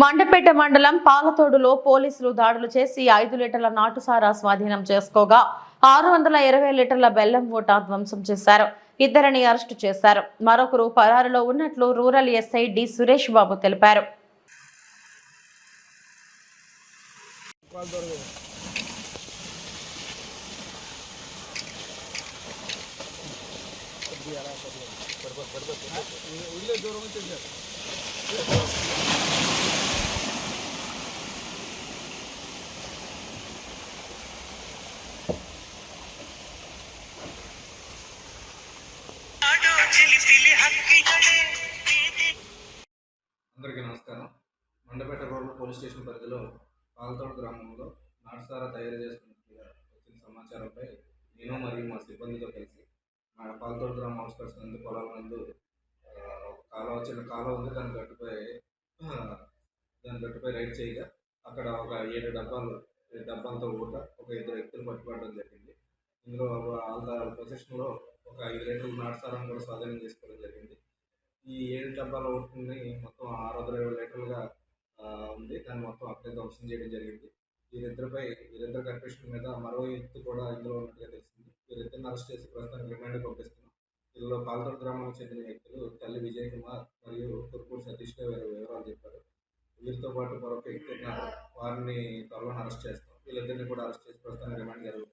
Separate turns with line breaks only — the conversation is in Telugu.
మండపేట మండలం పాలతోడులో పోలీసులు దాడులు చేసి ఐదు లీటర్ల నాటుసారా స్వాధీనం చేసుకోగా ఆరు వందల ఇరవై లీటర్ల బెల్లం ఓటా ధ్వంసం చేశారు. ఇద్దరిని అరెస్టు చేశారు. మరొకరు పరారులో ఉన్నట్లు rural SI D Suresh Babu తెలిపారు.
అందరికీ నమస్కారం. మండపేట రోడ్ పోలీస్ స్టేషన్ పరిధిలో పాలతోడు గ్రామంలో నాటుసారా తయారు చేస్తున్నట్టుగా వచ్చిన సమాచారంపై నేను మరియు మా సిబ్బందితో కలిసి మా పాలతోడు గ్రామం అవుట్స్కట్స్ నందు పొలాల నందు ఒక కాలువ చిన్న కాలువ ఉంది. దాని గట్టుపై దాని గట్టుపై రైడ్ చేయగా అక్కడ ఒక ఏడు డబ్బాలు డబ్బాలతో ఊట ఒక ఇద్దరు వ్యక్తులు ఇందులో వాళ్ళ పొజిషన్లో ఒక ఐదు లీటర్ల నాటుసారాన్ని కూడా స్వాధీనం చేసుకోవడం జరిగింది. ఈ ఏడు డబ్బాల ఓటుని మొత్తం ఆరు వందల ఇరవై లీటర్లుగా ఉంది. దాన్ని మొత్తం అక్కడే ధ్వంసం చేయడం జరిగింది. వీరిద్దరిపై వీరిద్దరు కన్ఫెషన్ మీద మరో ఎత్తు కూడా ఇందులో ఉన్నట్టుగా తెలిసింది వీరిద్దరిని అరెస్ట్ చేసి ప్రస్తుతానికి రిమాండ్ పంపిస్తున్నాం. ఇందులో పాలతోడు గ్రామానికి చెందిన వ్యక్తులు తల్లి విజయ్ కుమార్ మరియు తుర్పూడి సతీష్ గారు వివరాలు చెప్పారు. వీరితో పాటు మరొక వ్యక్తి వారిని త్వరలో అరెస్ట్ చేస్తాం. వీళ్ళిద్దరిని కూడా అరెస్ట్ చేసి ప్రస్తుతానికి రిమాండ్ జరుగుతుంది.